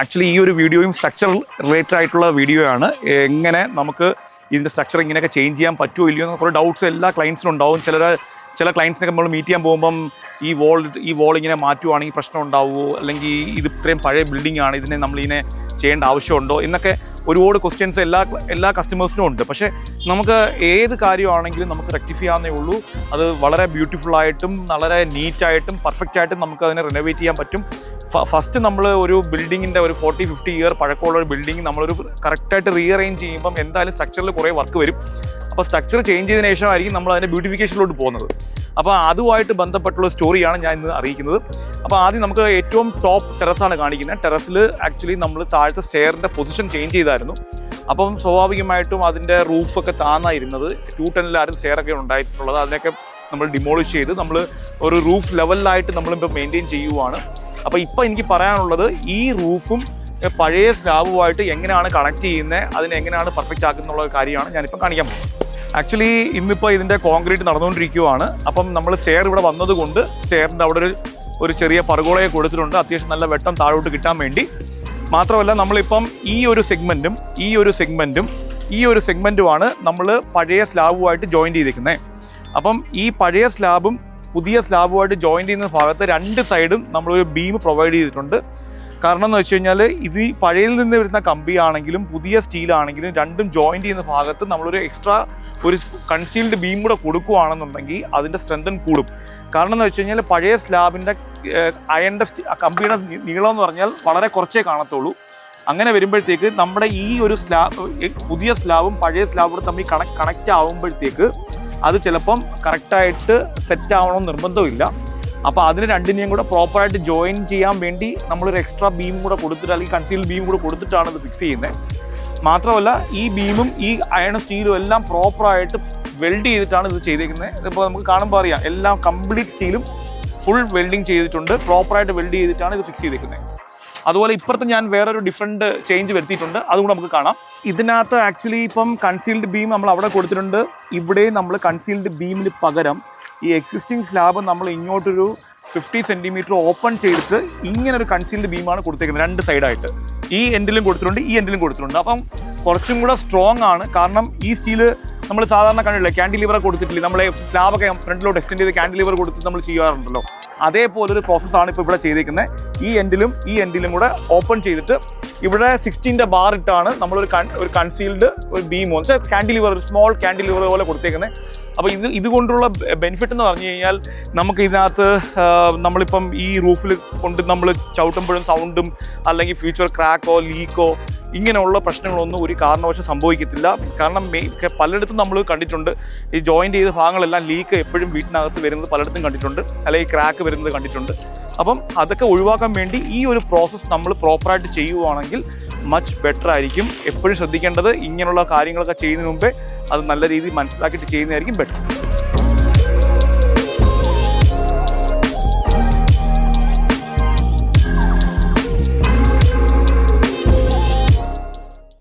Actually ഈ ഒരു വീഡിയോയും സ്ട്രക്ചർ റിലേറ്റഡ് ആയിട്ടുള്ള വീഡിയോ ആണ്. എങ്ങനെ നമുക്ക് ഇതിന്റെ സ്ട്രക്ചർ ഇങ്ങനെയൊക്കെ ചേഞ്ച് ചെയ്യാൻ പറ്റുമോ ഇല്ലയോ എന്ന് കുറേ ഡൗട്ട്സ് എല്ലാ ക്ലയൻസിനും ഉണ്ടാവും. ചിലർ ചില ക്ലയൻസിനൊക്കെ നമ്മൾ മീറ്റ് ചെയ്യാൻ പോകുമ്പം ഈ വോൾ ഈ വോൾ ഇങ്ങനെ മാറ്റുവാണെങ്കിൽ പ്രശ്നം ഉണ്ടാവുമോ അല്ലെങ്കിൽ ഇത് ഇത്രയും പഴയ ബിൽഡിംഗ് ആണ് ഇതിനെ നമ്മളിങ്ങനെ ചെയ്യേണ്ട ആവശ്യമുണ്ടോ? എന്നൊക്കെ ഒരുപാട് ക്വസ്റ്റ്യൻസ് എല്ലാ എല്ലാ കസ്റ്റമേഴ്സിനും ഉണ്ട്. പക്ഷേ നമുക്ക് ഏത് കാര്യമാണെങ്കിലും നമുക്ക് റെക്ടിഫൈ ചെയ്യാവുന്നേ ഉള്ളൂ. അത് വളരെ ബ്യൂട്ടിഫുള്ളായിട്ടും വളരെ നീറ്റായിട്ടും പെർഫെക്റ്റ് ആയിട്ടും നമുക്ക് അതിനെ റിനോവേറ്റ് ചെയ്യാൻ പറ്റും. ഫസ്റ്റ് നമ്മൾ ഒരു ബിൽഡിങ്ങിന്റെ ഒരു ഫോർട്ടി ഫിഫ്റ്റി ഇയർ പഴക്കമുള്ള ഒരു ബിൽഡിംഗ് നമ്മളൊരു കറക്റ്റായിട്ട് റീഅറേഞ്ച് ചെയ്യുമ്പം എന്തായാലും സ്ട്രക്ചറിൽ കുറേ വർക്ക് വരും. അപ്പോൾ സ്ട്രക്ചർ ചേഞ്ച് ചെയ്തതിനു ശേഷമായിരിക്കും നമ്മൾ അതിന്റെ ബ്യൂട്ടിഫിക്കേഷനിലോട്ട് പോകുന്നത്. അപ്പോൾ അതുമായിട്ട് ബന്ധപ്പെട്ടുള്ള സ്റ്റോറിയാണ് ഞാൻ ഇന്ന് അറിയിക്കുന്നത്. അപ്പോൾ ആദ്യം നമുക്ക് ഏറ്റവും ടോപ്പ് ടെറസാണ് കാണിക്കുന്നത്. ടെറസിൽ ആക്ച്വലി നമ്മൾ താഴത്തെ സ്റ്റെയറിന്റെ പൊസിഷൻ ചേഞ്ച് ചെയ്തായിരുന്നു. അപ്പം സ്വാഭാവികമായിട്ടും അതിന്റെ റൂഫൊക്കെ താന്നായിരുന്നത് ടു ടെന്നിലായിരുന്നു സ്റ്റെയറൊക്കെ ഉണ്ടായിട്ടുള്ളത്. അതിനൊക്കെ നമ്മൾ ഡിമോളിഷ് ചെയ്ത് നമ്മൾ ഒരു റൂഫ് ലെവലിലായിട്ട് നമ്മളിപ്പോൾ മെയിന്റെയിൻ ചെയ്യുവാണ്. അപ്പോൾ ഇപ്പോൾ എനിക്ക് പറയാനുള്ളത് ഈ റൂഫും പഴയ സ്ലാബുമായിട്ട് എങ്ങനെയാണ് കണക്ട് ചെയ്യുന്നത്? അതിനെങ്ങനെയാണ് പെർഫെക്റ്റ് ആക്കുന്നുള്ള കാര്യമാണ് ഞാനിപ്പോൾ കാണിക്കാൻ പോകുന്നത്. ആക്ച്വലി ഇന്നിപ്പോൾ ഇതിന്റെ കോൺക്രീറ്റ് നടന്നുകൊണ്ടിരിക്കുവാണ്. അപ്പം നമ്മൾ സ്റ്റെയർ ഇവിടെ വന്നതുകൊണ്ട് സ്റ്റെയറിന്റെ അവിടെ ഒരു ഒരു ചെറിയ പറകോളയെ കൊടുത്തിട്ടുണ്ട്. അത്യാവശ്യം നല്ല വെട്ടം താഴോട്ട് കിട്ടാൻ വേണ്ടി. മാത്രമല്ല നമ്മളിപ്പം ഈ ഒരു സെഗ്മെന്റും ഈ ഒരു സെഗ്മെന്റും ഈ ഒരു സെഗ്മെന്റുമാണ് നമ്മൾ പഴയ സ്ലാബുമായിട്ട് ജോയിൻ ചെയ്തിരിക്കുന്നത് അപ്പം ഈ പഴയ സ്ലാബും പുതിയ സ്ലാബുമായിട്ട് ജോയിൻ ചെയ്യുന്ന ഭാഗത്ത് രണ്ട് സൈഡും നമ്മളൊരു ബീം പ്രൊവൈഡ് ചെയ്തിട്ടുണ്ട്. കാരണം എന്ന് വെച്ച് കഴിഞ്ഞാൽ ഇത് പഴയിൽ നിന്ന് വരുന്ന കമ്പിയാണെങ്കിലും പുതിയ സ്റ്റീലാണെങ്കിലും രണ്ടും ജോയിൻ ചെയ്യുന്ന ഭാഗത്ത് നമ്മളൊരു എക്സ്ട്രാ ഒരു കൺസീൽഡ് ബീം കൂടെ കൊടുക്കുകയാണെന്നുണ്ടെങ്കിൽ അതിന്റെ സ്ട്രെങ്തൻ കൂടും. കാരണം എന്ന് വെച്ച് കഴിഞ്ഞാൽ പഴയ സ്ലാബിന്റെ അയന്റെ കമ്പിയുടെ നീളം എന്ന് പറഞ്ഞാൽ വളരെ കുറച്ചേ കാണത്തുള്ളൂ. അങ്ങനെ വരുമ്പോഴത്തേക്ക് നമ്മുടെ ഈ ഒരു സ്ലാബ് പുതിയ സ്ലാബും പഴയ സ്ലാബും തമ്മിൽ കണക്ട് കണക്റ്റ് ആവുമ്പോഴത്തേക്ക് അത് ചിലപ്പം കറക്റ്റായിട്ട് സെറ്റ് ആവണമെന്ന് നിർബന്ധമില്ല അപ്പോൾ അതിന് രണ്ടിനെയും കൂടെ പ്രോപ്പറായിട്ട് ജോയിൻ ചെയ്യാൻ വേണ്ടി നമ്മളൊരു എക്സ്ട്രാ ബീം കൂടെ കൊടുത്തിട്ട് അല്ലെങ്കിൽ കൺസീൽ ബീം കൂടെ കൊടുത്തിട്ടാണ് ഇത് ഫിക്സ് ചെയ്യുന്നത് മാത്രമല്ല ഈ ബീമും ഈ അയണും സ്റ്റീലും എല്ലാം പ്രോപ്പറായിട്ട് വെൽഡ് ചെയ്തിട്ടാണ് ഇത് ചെയ്തേക്കുന്നത് ഇതിപ്പോൾ നമുക്ക് കാണുമ്പോൾ അറിയാം എല്ലാം കംപ്ലീറ്റ് സ്റ്റീലും ഫുൾ വെൽഡിങ് ചെയ്തിട്ടുണ്ട്. പ്രോപ്പറായിട്ട് വെൽഡ് ചെയ്തിട്ടാണ് ഇത് ഫിക്സ് ചെയ്തേക്കുന്നത് അതുപോലെ ഇപ്പുറത്ത് ഞാൻ വേറൊരു ഡിഫറെന്റ് ചേഞ്ച് വരുത്തിയിട്ടുണ്ട്. അതുകൂടെ നമുക്ക് കാണാം. ഇതിനകത്ത് ആക്ച്വലി ഇപ്പം കൺസീൽഡ് ബീം നമ്മൾ അവിടെ കൊടുത്തിട്ടുണ്ട്. ഇവിടെയും നമ്മൾ കൺസീൽഡ് ബീമിന് പകരം ഈ എക്സിസ്റ്റിംഗ് സ്ലാബ് നമ്മൾ ഇങ്ങോട്ടൊരു ഫിഫ്റ്റി സെന്റിമീറ്റർ ഓപ്പൺ ചെയ്തിട്ട് ഇങ്ങനെ ഒരു കൺസീൽഡ് ബീമാണ് കൊടുത്തേക്കുന്നത് രണ്ട് സൈഡായിട്ട് ഈ എൻഡിലും കൊടുത്തിട്ടുണ്ട് ഈ എൻഡിലും കൊടുത്തിട്ടുണ്ട്. അപ്പം കുറച്ചും കൂടെ സ്ട്രോങ് ആണ്. കാരണം ഈ സ്റ്റീൽ നമ്മൾ സാധാരണ കണ്ടിട്ടില്ല ക്യാൻഡിലിവർ കൊടുത്തിട്ടില്ല? നമ്മളെ സ്ലാബൊക്കെ ഫ്രണ്ടിലോട്ട് എക്സ്റ്റെൻഡ് ചെയ്ത് ക്യാൻഡിലിവർ കൊടുത്ത് നമ്മൾ ചെയ്യാറുണ്ടല്ലോ. അതേപോലെ ഒരു പ്രോസസ്സാണ് ഇപ്പോൾ ഇവിടെ ചെയ്തിരിക്കുന്നത് ഈ എൻഡിലും ഈ എൻഡിലും കൂടെ ഓപ്പൺ ചെയ്തിട്ട് ഇവിടെ സിക്സ്റ്റീന്റെ ബാർ ഇട്ടാണ് നമ്മളൊരു കൺ ഒരു കൺസീൽഡ് ഒരു ബീം വെച്ചാൽ ക്യാൻഡിലിവർ ഒരു സ്മോൾ ക്യാൻഡിലിവർ പോലെ കൊടുത്തേക്കുന്നത് അപ്പോൾ ഇത് ഇതുകൊണ്ടുള്ള ബെനിഫിറ്റ് എന്ന് പറഞ്ഞു കഴിഞ്ഞാൽ നമുക്ക് ഇതിനകത്ത് നമ്മളിപ്പം ഈ റൂഫിൽ കൊണ്ട് നമ്മൾ ചവിട്ടുമ്പോഴും സൗണ്ടും അല്ലെങ്കിൽ ഫ്യൂച്ചർ ക്രാക്കോ ലീക്കോ ഇങ്ങനെയുള്ള പ്രശ്നങ്ങളൊന്നും ഒരു കാരണവശം സംഭവിക്കത്തില്ല. കാരണം പലയിടത്തും നമ്മൾ കണ്ടിട്ടുണ്ട്. ഈ ജോയിന്റ് ചെയ്ത ഭാഗങ്ങളെല്ലാം ലീക്ക് എപ്പോഴും വീട്ടിനകത്ത് വരുന്നത് പലയിടത്തും കണ്ടിട്ടുണ്ട്. അല്ലെങ്കിൽ ക്രാക്ക് വരുന്നത് കണ്ടിട്ടുണ്ട്. അപ്പം അതൊക്കെ ഒഴിവാക്കാൻ വേണ്ടി ഈ ഒരു പ്രോസസ്സ് നമ്മൾ പ്രോപ്പറായിട്ട് ചെയ്യുവാണെങ്കിൽ മച്ച് ബെറ്റർ ആയിരിക്കും. എപ്പോഴും ശ്രദ്ധിക്കേണ്ടത് ഇങ്ങനെയുള്ള കാര്യങ്ങളൊക്കെ ചെയ്യുന്നതിന് മുമ്പേ അത് നല്ല രീതിയിൽ മനസ്സിലാക്കിയിട്ട് ചെയ്യുന്നതായിരിക്കും ബെറ്റർ